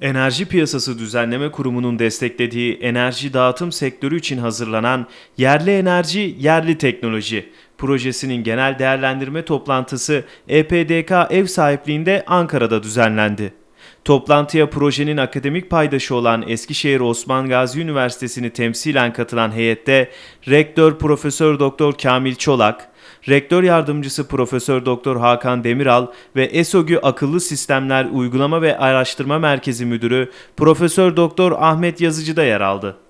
Enerji Piyasası Düzenleme Kurumu'nun desteklediği enerji dağıtım sektörü için hazırlanan Yerli Enerji, Yerli Teknoloji projesinin genel değerlendirme toplantısı EPDK ev sahipliğinde Ankara'da düzenlendi. Toplantıya projenin akademik paydaşı olan Eskişehir Osman Gazi Üniversitesi'ni temsilen katılan heyette Rektör Profesör Doktor Kamil Çolak, Rektör Yardımcısı Profesör Doktor Hakan Demiral ve ESOGÜ Akıllı Sistemler Uygulama ve Araştırma Merkezi Müdürü Profesör Doktor Ahmet Yazıcı da yer aldı.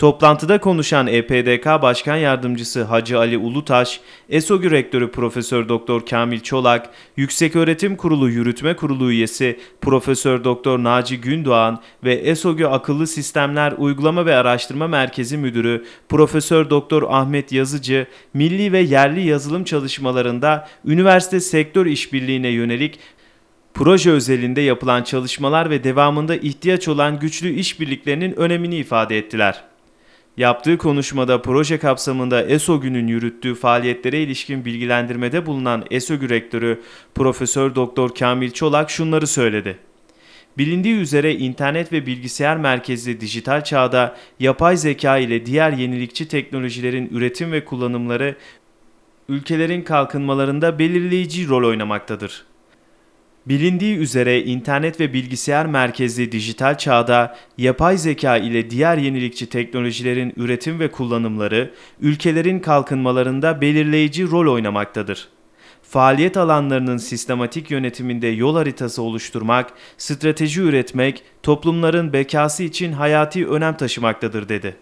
Toplantıda konuşan EPDK Başkan Yardımcısı Hacı Ali Ulutaş, ESOGÜ Rektörü Profesör Doktor Kamil Çolak, Yükseköğretim Kurulu Yürütme Kurulu üyesi Profesör Doktor Naci Gündoğan ve ESOGÜ Akıllı Sistemler Uygulama ve Araştırma Merkezi Müdürü Profesör Doktor Ahmet Yazıcı, milli ve yerli yazılım çalışmalarında üniversite sektör işbirliğine yönelik proje özelinde yapılan çalışmalar ve devamında ihtiyaç olan güçlü işbirliklerinin önemini ifade ettiler. Yaptığı konuşmada proje kapsamında ESOGÜ'nün yürüttüğü faaliyetlere ilişkin bilgilendirmede bulunan ESOGÜ Rektörü Profesör Doktor Kamil Çolak şunları söyledi. Bilindiği üzere internet ve bilgisayar merkezli dijital çağda yapay zeka ile diğer yenilikçi teknolojilerin üretim ve kullanımları ülkelerin kalkınmalarında belirleyici rol oynamaktadır. Bilindiği üzere internet ve bilgisayar merkezli dijital çağda yapay zeka ile diğer yenilikçi teknolojilerin üretim ve kullanımları ülkelerin kalkınmalarında belirleyici rol oynamaktadır. Faaliyet alanlarının sistematik yönetiminde yol haritası oluşturmak, strateji üretmek toplumların bekası için hayati önem taşımaktadır dedi.